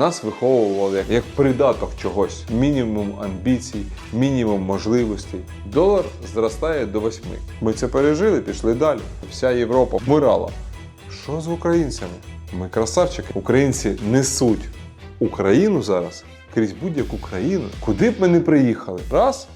Нас виховували як, як придаток чогось, мінімум амбіцій, мінімум можливостей. Долар зростає до восьми. Ми це пережили, пішли далі. Вся Європа вмирала. Що з українцями? Ми красавчики. Українці несуть Україну зараз крізь будь-яку країну, куди б ми не приїхали. Раз.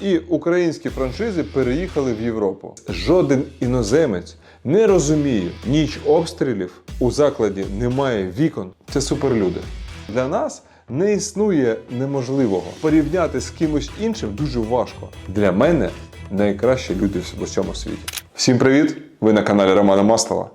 І українські франшизи переїхали в Європу. Жоден іноземець не розуміє ніч обстрілів у закладі немає вікон. Це суперлюди. Для нас не існує неможливого. Порівняти з кимось іншим дуже важко. Для мене найкращі люди в усьому світі. Всім привіт! Ви на каналі Романа Маслова.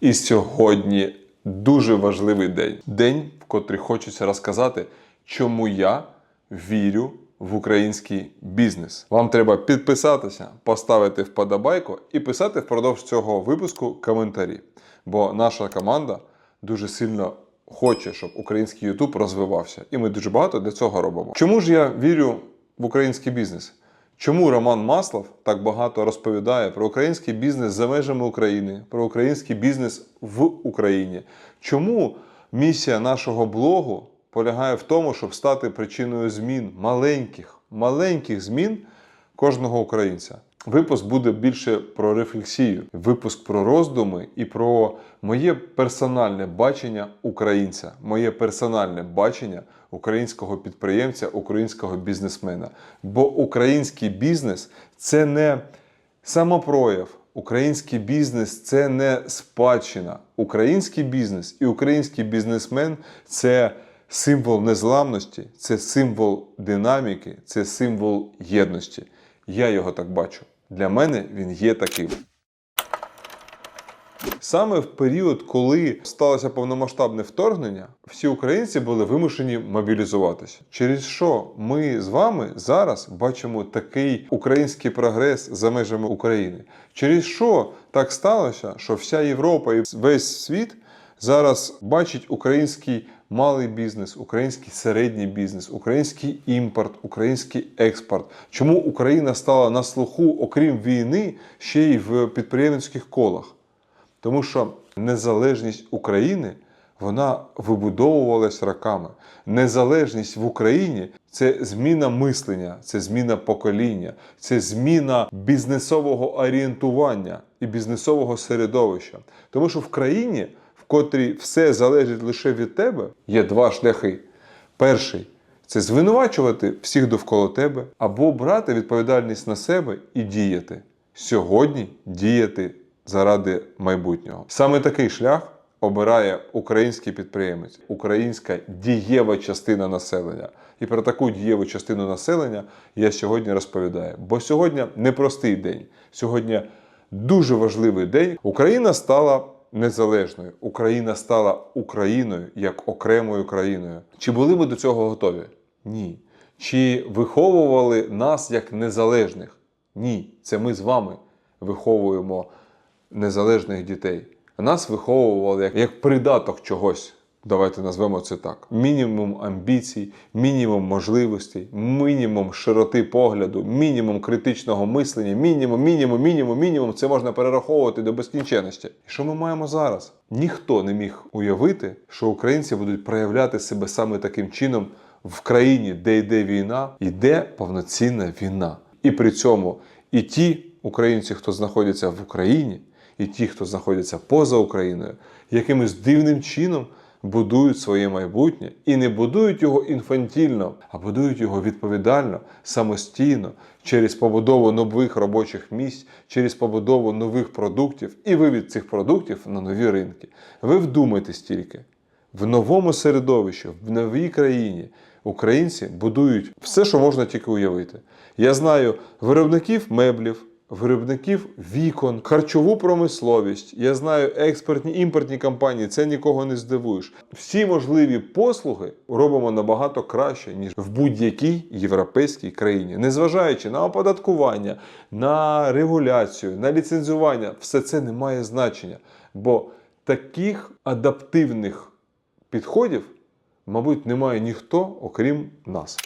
І сьогодні дуже важливий день. День, в котрий хочеться розказати, чому я вірю в український бізнес. Вам треба підписатися, поставити вподобайку і писати впродовж цього випуску коментарі. Бо наша команда дуже сильно хоче, щоб український Ютуб розвивався. І ми дуже багато для цього робимо. Чому ж я вірю в український бізнес? Чому Роман Маслов так багато розповідає про український бізнес за межами України, про український бізнес в Україні? Чому місія нашого блогу полягає в тому, щоб стати причиною змін маленьких, маленьких змін кожного українця? Випуск буде більше про рефлексію, випуск про роздуми і про моє персональне бачення українця, моє персональне бачення українського підприємця, українського бізнесмена. Бо український бізнес це не самопрояв. Український бізнес це не спадщина. Український бізнес і український бізнесмен це символ незламності, це символ динаміки, це символ єдності. Я його так бачу. Для мене він є таким. Саме в період, коли сталося повномасштабне вторгнення, всі українці були вимушені мобілізуватися. Через що ми з вами зараз бачимо такий український прогрес за межами України? Через що так сталося, що вся Європа і весь світ зараз бачить український малий бізнес, український середній бізнес, український імпорт, український експорт. Чому Україна стала на слуху, окрім війни, ще й в підприємницьких колах? Тому що незалежність України вона вибудовувалась роками. Незалежність в Україні це зміна мислення, це зміна покоління, це зміна бізнесового орієнтування і бізнесового середовища. Тому що в країні, котрій все залежить лише від тебе, є два шляхи. Перший це звинувачувати всіх довкола тебе, або брати відповідальність на себе і діяти. Сьогодні діяти заради майбутнього. Саме такий шлях обирає український підприємець, українська дієва частина населення. І про таку дієву частину населення я сьогодні розповідаю. Бо сьогодні непростий день. Сьогодні дуже важливий день. Україна стала незалежною. Україна стала Україною як окремою країною. Чи були ми до цього готові? Ні. Чи виховували нас як незалежних? Ні. Це ми з вами виховуємо незалежних дітей. Нас виховували як, як придаток чогось. Давайте назвемо це так: мінімум амбіцій, мінімум можливостей, мінімум широти погляду, мінімум критичного мислення, мінімум, мінімум, мінімум, мінімум. Це можна перераховувати до безкінченності. І що ми маємо зараз? Ніхто не міг уявити, що українці будуть проявляти себе саме таким чином в країні, де йде війна, йде повноцінна війна. І при цьому і ті українці, хто знаходяться в Україні, і ті, хто знаходяться поза Україною, якимось дивним чином будують своє майбутнє і не будують його інфантільно, а будують його відповідально, самостійно, через побудову нових робочих місць, через побудову нових продуктів і вивід цих продуктів на нові ринки. Ви вдумайтесь тільки. В новому середовищі, в новій країні українці будують все, що можна тільки уявити. Я знаю виробників меблів, виробників вікон, харчову промисловість. Я знаю експортні імпортні компанії. Це нікого не здивуєш. Всі можливі послуги робимо набагато краще ніж в будь-якій європейській країні, незважаючи на оподаткування, на регуляцію, на ліцензування, все це не має значення. Бо таких адаптивних підходів, мабуть, немає ніхто, окрім нас.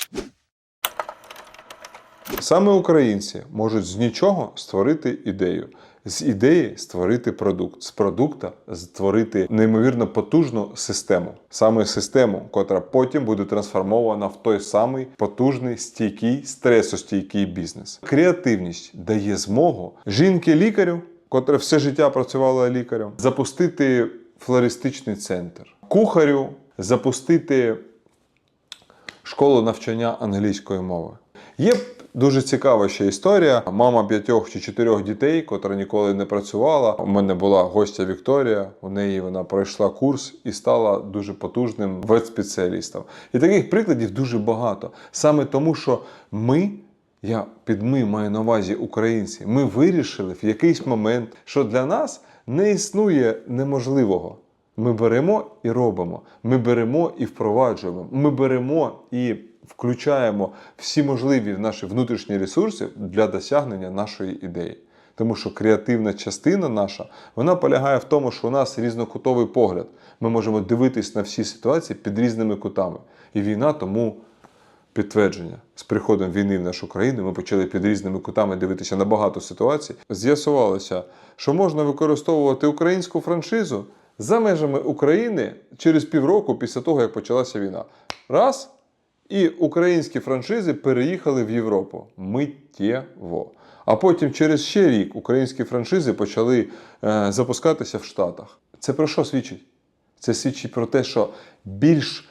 Саме українці можуть з нічого створити ідею. з ідеї створити продукт, з продукта створити неймовірно потужну систему, саме систему, котра потім буде трансформована в той самий потужний, стійкий, стресостійкий бізнес. Креативність дає змогу жінки-лікарю, котра все життя працювала лікарем, запустити флористичний центр, кухарю запустити школу навчання англійської мови. Є дуже цікава ще історія. Мама п'ятьох чи чотирьох дітей, котра ніколи не працювала. У мене була гостя Вікторія. У неї вона пройшла курс і стала дуже потужним ветспеціалістом. І таких прикладів дуже багато. Саме тому, що ми. Я під ми маю на увазі українці. Ми вирішили в якийсь момент, що для нас не існує неможливого. Ми беремо і робимо. Ми беремо і впроваджуємо. Ми беремо і включаємо всі можливі наші внутрішні ресурси для досягнення нашої ідеї. Тому що креативна частина наша вона полягає в тому, що у нас різнокутовий погляд. Ми можемо дивитись на всі ситуації під різними кутами. І війна тому підтвердження. З приходом війни в нашу країну ми почали під різними кутами дивитися на багато ситуацій. З'ясувалося, що можна використовувати українську франшизу за межами України через півроку після того, як почалася війна. Раз. І українські франшизи переїхали в Європу миттєво. А потім через ще рік українські франшизи почали е, запускатися в Штатах. Це про що свідчить? Це свідчить про те, що більш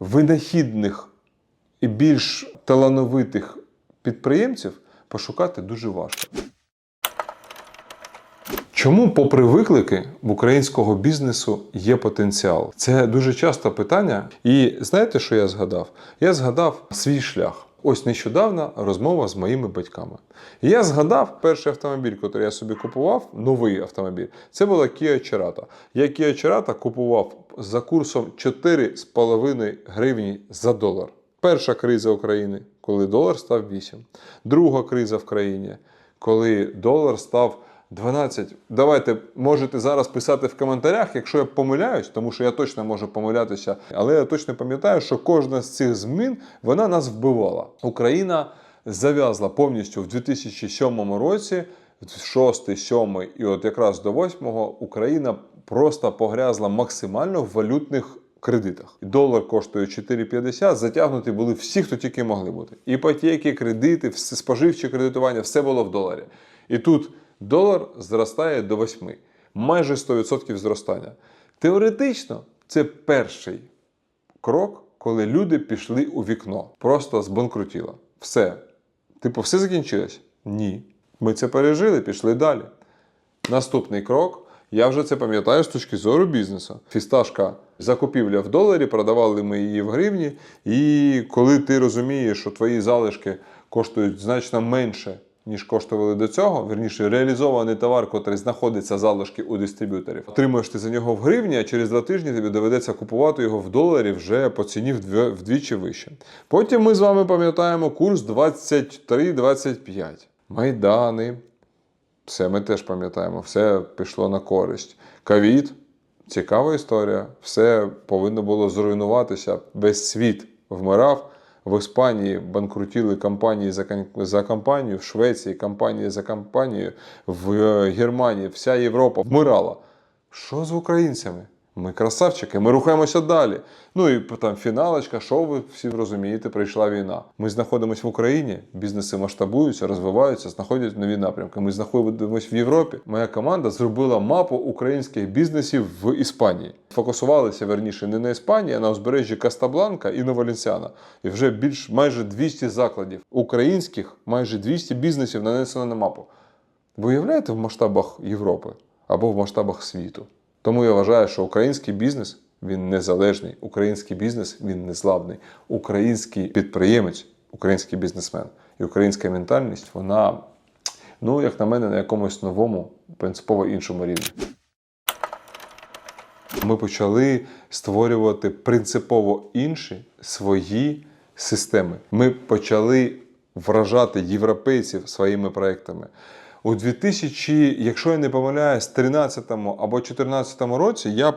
винахідних і більш талановитих підприємців пошукати дуже важко. Чому, попри виклики, в українського бізнесу є потенціал? Це дуже часто питання. І знаєте, що я згадав? Я згадав свій шлях. Ось нещодавно розмова з моїми батьками. І я згадав перший автомобіль, який я собі купував, новий автомобіль. Це була Kia Cerato. Я Kia Cerato купував за курсом 4,5 гривні за долар. Перша криза України, коли долар став 8. Друга криза в країні, коли долар став 12. Давайте можете зараз писати в коментарях, якщо я помиляюсь, тому що я точно можу помилятися. Але я точно пам'ятаю, що кожна з цих змін вона нас вбивала. Україна зав'язла повністю в 2007 році, 6, 7 і от якраз до 8 Україна просто погрязла максимально в валютних кредитах. Долар коштує 4,50, затягнуті були всі, хто тільки могли бути. Іпотеки, кредити, споживче кредитування, все було в доларі. І тут долар зростає до 8, майже 100% зростання. Теоретично, це перший крок, коли люди пішли у вікно, просто збанкрутіло. Все. Типу, все закінчилось? Ні. Ми це пережили, пішли далі. Наступний крок. Я вже це пам'ятаю з точки зору бізнесу. Фісташка закупівля в доларі, продавали ми її в гривні. І коли ти розумієш, що твої залишки коштують значно менше, ніж коштували до цього, верніше, реалізований товар, який знаходиться залишки у дистриб'юторів. Отримуєш ти за нього в гривні, а через два тижні тобі доведеться купувати його в доларі вже по ціні вдвічі вище. Потім ми з вами пам'ятаємо курс 23-25. Майдани, все ми теж пам'ятаємо, все пішло на користь. Ковід цікава історія. Все повинно було зруйнуватися. Весь світ вмирав. В Іспанії банкрутіли компанії за, компанію, в Швеції компанії за компанією, в Германії вся Європа вмирала. Що з українцями? Ми красавчики, ми рухаємося далі. Ну і там фіналочка, що ви всі розумієте, прийшла війна. Ми знаходимося в Україні, бізнеси масштабуються, розвиваються, знаходять нові напрямки. Ми знаходимося в Європі. Моя команда зробила мапу українських бізнесів в Іспанії. Фокусувалися верніше не на Іспанії, а на узбережжі Кастабланка і Новоленсіана. І вже більш майже 200 закладів українських, майже 200 бізнесів нанесено на мапу. Ви уявляєте в масштабах Європи або в масштабах світу? Тому я вважаю, що український бізнес він незалежний, український бізнес він незламний, український підприємець, український бізнесмен і українська ментальність, вона, ну як на мене, на якомусь новому, принципово іншому рівні. Ми почали створювати принципово інші свої системи. Ми почали вражати європейців своїми проектами. У 2000, якщо я не помиляюсь, 13 або 14 році я е,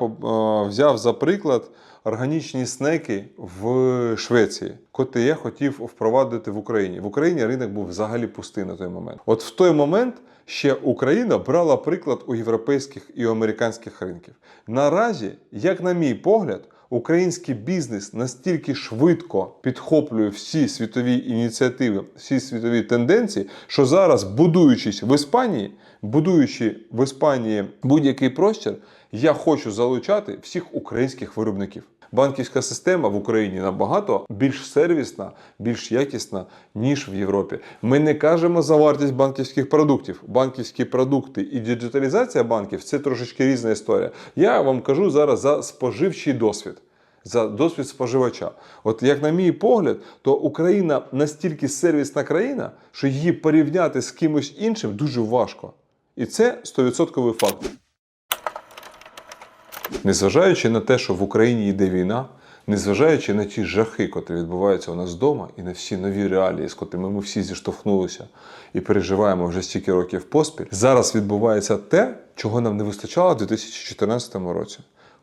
взяв за приклад органічні снеки в Швеції, котрі я хотів впровадити в Україні. В Україні ринок був взагалі пустий на той момент. От в той момент ще Україна брала приклад у європейських і американських ринків. Наразі, як на мій погляд, український бізнес настільки швидко підхоплює всі світові ініціативи, всі світові тенденції, що зараз, будуючись в Іспанії, будуючи в Іспанії будь-який простір, я хочу залучати всіх українських виробників. Банківська система в Україні набагато більш сервісна, більш якісна, ніж в Європі. Ми не кажемо за вартість банківських продуктів. Банківські продукти і діджиталізація банків це трошечки різна історія. Я вам кажу зараз за споживчий досвід. За досвід споживача. От як на мій погляд, то Україна настільки сервісна країна, що її порівняти з кимось іншим дуже важко. І це 100% факт. Незважаючи на те, що в Україні йде війна, незважаючи на ті жахи, котрі відбуваються у нас вдома, і на всі нові реалії, з котрими ми всі зіштовхнулися і переживаємо вже стільки років поспіль, зараз відбувається те, чого нам не вистачало в 2014 році.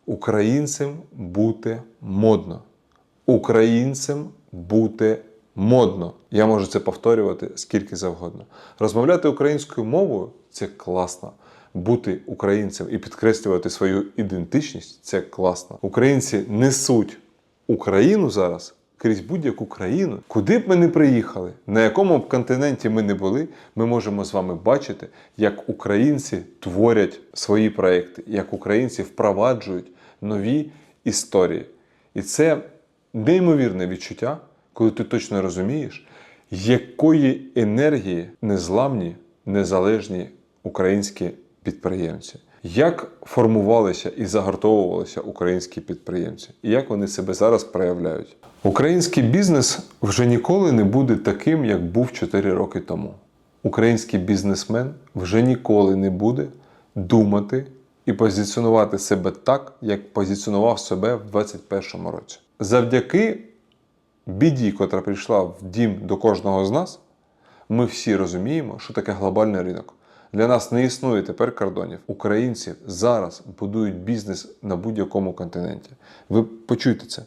Українцям бути модно. Українцям бути модно. Я можу це повторювати скільки завгодно. Розмовляти українською мовою це класно. Бути українцем і підкреслювати свою ідентичність це класно. Українці несуть Україну зараз крізь будь-яку країну. Куди б ми не приїхали, на якому б континенті ми не були, ми можемо з вами бачити, як українці творять свої проекти, як українці впроваджують нові історії. І це неймовірне відчуття, коли ти точно розумієш, якої енергії незламні, незалежні українські підприємці. Як формувалися і загартовувалися українські підприємці, і як вони себе зараз проявляють? Український бізнес вже ніколи не буде таким, як був 4 роки тому. Український бізнесмен вже ніколи не буде думати і позиціонувати себе так, як позиціонував себе в 2021 році. Завдяки біді, котра прийшла в дім до кожного з нас, ми всі розуміємо, що таке глобальний ринок. Для нас не існує тепер кордонів. Українці зараз будують бізнес на будь-якому континенті. Ви почуйте це.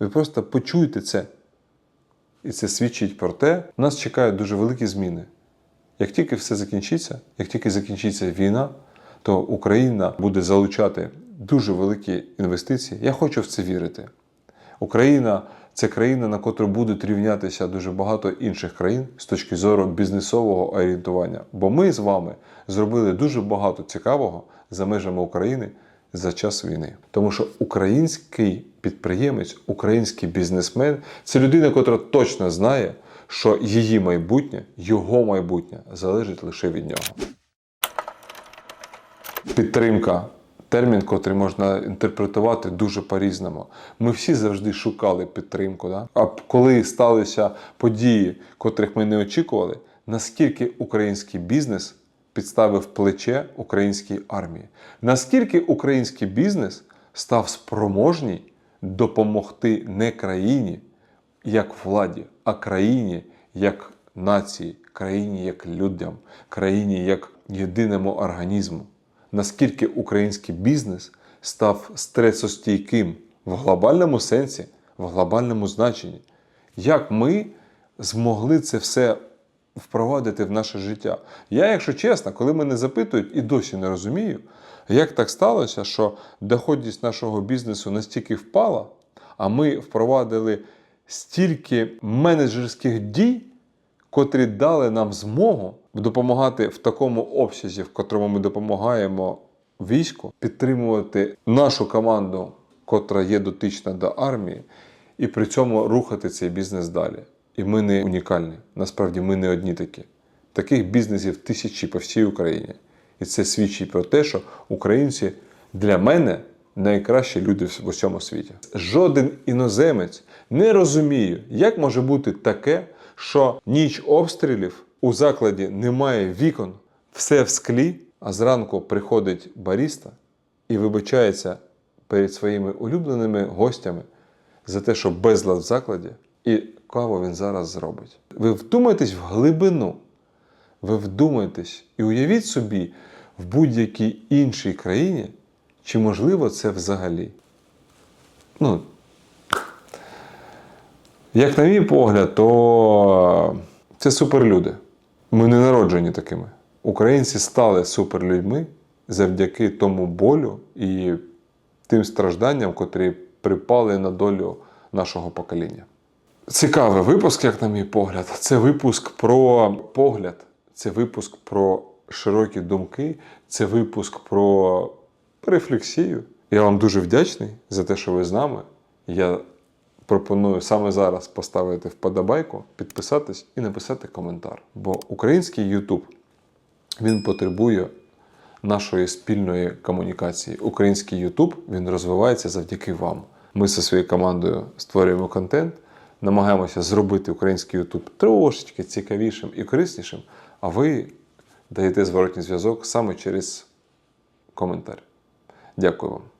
Ви просто почуйте це. І це свідчить про те, нас чекають дуже великі зміни. Як тільки все закінчиться, як тільки закінчиться війна, то Україна буде залучати дуже великі інвестиції. Я хочу в це вірити. Україна це країна, на котру будуть рівнятися дуже багато інших країн з точки зору бізнесового орієнтування. Бо ми з вами зробили дуже багато цікавого за межами України за час війни. Тому що український підприємець, український бізнесмен це людина, котра точно знає, що її майбутнє, його майбутнє залежить лише від нього. Підтримка термін, котрий можна інтерпретувати дуже по-різному. Ми всі завжди шукали підтримку. Да? А коли сталися події, котрих ми не очікували, наскільки український бізнес підставив плече українській армії, наскільки український бізнес став спроможній допомогти не країні як владі, а країні як нації, країні як людям, країні як єдиному організму наскільки український бізнес став стресостійким в глобальному сенсі, в глобальному значенні. Як ми змогли це все впровадити в наше життя? Я, якщо чесно, коли мене запитують, і досі не розумію, як так сталося, що доходність нашого бізнесу настільки впала, а ми впровадили стільки менеджерських дій, котрі дали нам змогу допомагати в такому обсязі, в котрому ми допомагаємо війську, підтримувати нашу команду, котра є дотична до армії, і при цьому рухати цей бізнес далі. І ми не унікальні. Насправді ми не одні такі. Таких бізнесів тисячі по всій Україні. І це свідчить про те, що українці для мене найкращі люди в усьому світі. Жоден іноземець не розуміє, як може бути таке, що ніч обстрілів у закладі немає вікон, все в склі, а зранку приходить баріста і вибачається перед своїми улюбленими гостями за те, що безлад в закладі, і каву він зараз зробить. Ви вдумайтесь в глибину. Ви вдумайтесь і уявіть собі в будь-якій іншій країні, чи можливо це взагалі. Ну, Як на мій погляд, то це суперлюди. Ми не народжені такими. Українці стали суперлюдьми завдяки тому болю і тим стражданням, котрі припали на долю нашого покоління. Цікавий випуск, як на мій погляд. Це випуск про погляд, це випуск про широкі думки, це випуск про рефлексію. Я вам дуже вдячний за те, що ви з нами. Я пропоную саме зараз поставити вподобайку, підписатись і написати коментар. Бо український YouTube він потребує нашої спільної комунікації. Український YouTube він розвивається завдяки вам. Ми зі своєю командою створюємо контент, намагаємося зробити український YouTube трошечки цікавішим і кориснішим, а ви даєте зворотній зв'язок саме через коментар. Дякую вам.